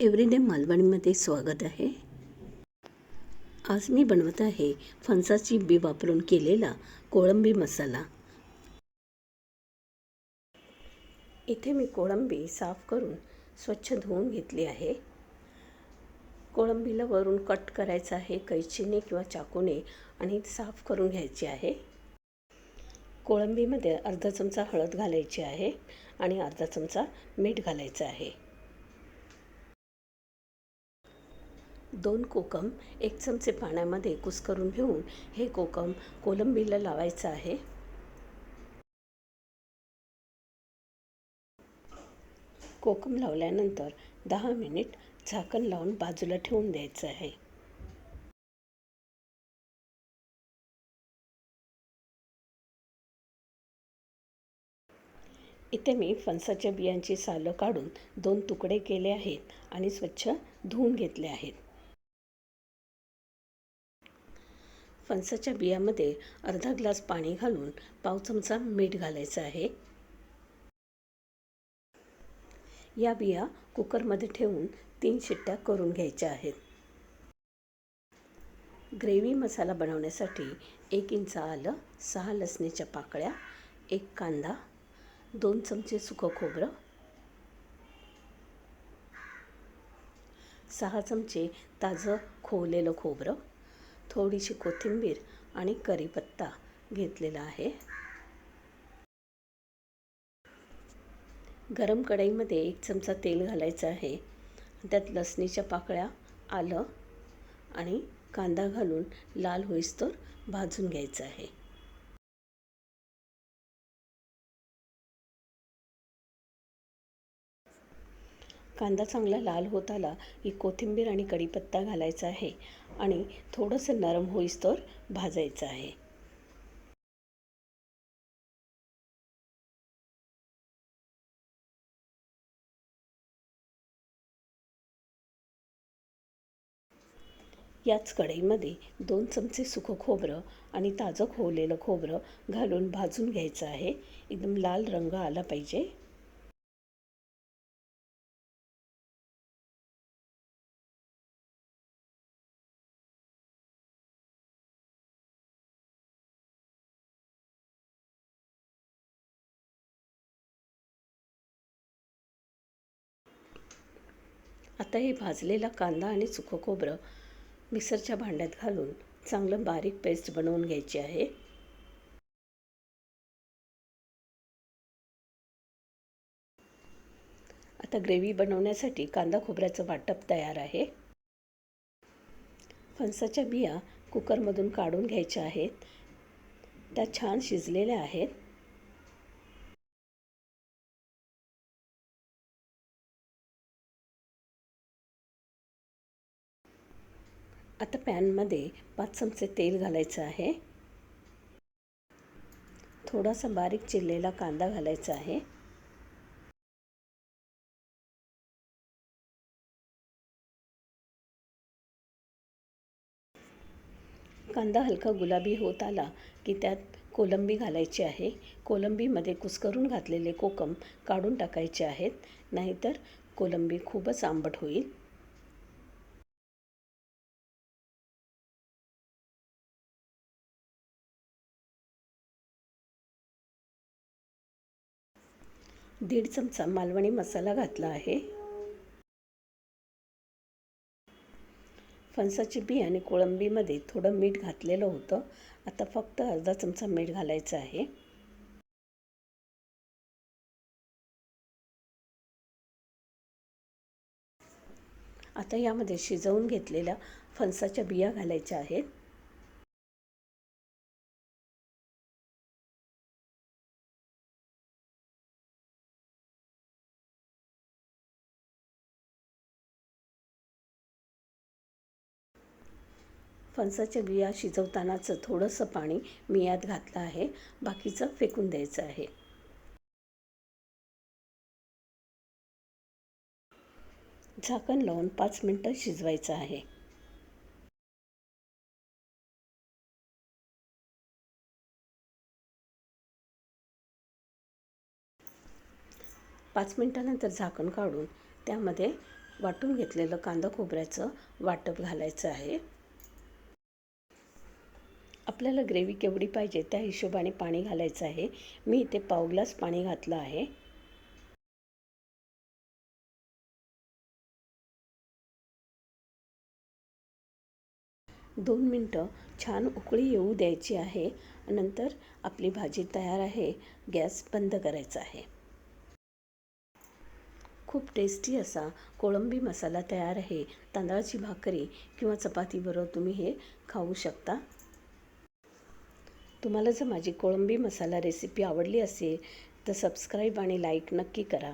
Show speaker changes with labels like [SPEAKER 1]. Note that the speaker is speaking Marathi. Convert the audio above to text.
[SPEAKER 1] एव्हरीडे मालवणीमध्ये स्वागत आहे. आज मी बनवत आहे फणसाची बी वापरून केलेला कोळंबी मसाला. इथे मी कोळंबी साफ करून स्वच्छ धुवून घेतली आहे. कोळंबीला वरून कट करायचं आहे कैचीने किंवा चाकूने आणि साफ करून घ्यायची आहे. कोळंबीमध्ये अर्धा चमचा हळद घालायची आहे आणि अर्धा चमचा मीठ घालायचं आहे. दोन कोकम एक चमचे पाण्यामध्ये कुस्करून घेऊन हे कोकम कोलंबीला लावायचं आहे. कोकम लावल्यानंतर दहा मिनिट झाकण लावून बाजूला ठेवून द्यायचं आहे. इथे मी फणसाच्या बियांची सालं काढून दोन तुकडे केले आहेत आणि स्वच्छ धुवून घेतले आहेत. फणसाच्या बियामध्ये अर्धा ग्लास पाणी घालून पाव चमचा मीठ घालायचं आहे. या बिया कुकरमध्ये ठेवून तीन शिट्ट्या करून घ्यायच्या आहेत. ग्रेव्ही मसाला बनवण्यासाठी एक इंच आलं सहा लसणीच्या पाकळ्या एक कांदा दोन चमचे सुकं खोबरं सहा चमचे ताजं खोवलेलं खोबरं थोडीशी कोथिंबीर आणि कढीपत्ता घेतलेला आहे. गरम कढईमध्ये एक चमचा तेल घालायचं आहे. त्यात लसणीच्या पाकळ्या आलं आणि कांदा घालून लाल होईस्तोर भाजून घ्यायचं आहे. कांदा चांगला लाल होत आला की कोथिंबीर आणि कढीपत्ता घालायचा आहे. आणि थोडंसं नरम होईस्तोवर भाजायचं आहे. याच कढईमध्ये दोन चमचे सुखं खोबरं आणि ताजं खोवलेलं खोबरं घालून भाजून घ्यायचं आहे. एकदम लाल रंग आला पाहिजे. आता हे भाजलेला कांदा आणि सुखं खोबरं मिक्सरच्या भांड्यात घालून चांगलं बारीक पेस्ट बनवून घ्यायची आहे. आता ग्रेव्ही बनवण्यासाठी कांदा खोबऱ्याचं वाटप तयार आहे. फणसाच्या बिया कुकरमधून काढून घ्यायच्या आहेत. त्या छान शिजलेल्या आहेत. आता पॅनमध्ये पाच चमचे तेल घालायचं आहे. थोडासा बारीक चिरलेला कांदा घालायचा आहे. कांदा हलका गुलाबी होत आला की त्यात कोलंबी घालायची आहे. कोलंबीमध्ये कुस्करून घातलेले कोकम काढून टाकायचे आहेत. नाहीतर कोलंबी खूपच आंबट होईल. दीड चमचा मालवणी मसाला घातला आहे. फणसाची बी आणि कोळंबीमध्ये थोडं मीठ घातलेलं होतं. आता फक्त अर्धा चमचा मीठ घालायचं आहे. आता यामध्ये शिजवून घेतलेल्या फणसाच्या बिया घालायच्या आहेत. फणसाच्या बिया शिजवतानाचं थोडंसं पाणी मी यात घातलं आहे. बाकीचं फेकून द्यायचं आहे. झाकण लावून पाच मिनटं शिजवायचं आहे. पाच मिनटानंतर झाकण काढून त्यामध्ये वाटून घेतलेलं कांदा खोबऱ्याचं वाटप घालायचं आहे. आपल्याला ग्रेव्ही केवढी पाहिजे त्या हिशोबाने पाणी घालायचं आहे. मी इथे पाव ग्लास पाणी घातलं आहे. दोन मिनटं छान उकळी येऊ द्यायची आहे. नंतर आपली भाजी तयार आहे. गॅस बंद करायचा आहे. खूप टेस्टी असा कोळंबी मसाला तयार आहे. तांदळाची भाकरी किंवा चपातीबरोबर तुम्ही हे खाऊ शकता. तुम्हाला जर माझी कोळंबी मसाला रेसिपी आवडली असेल तर सबस्क्राईब आणि लाईक नक्की करा.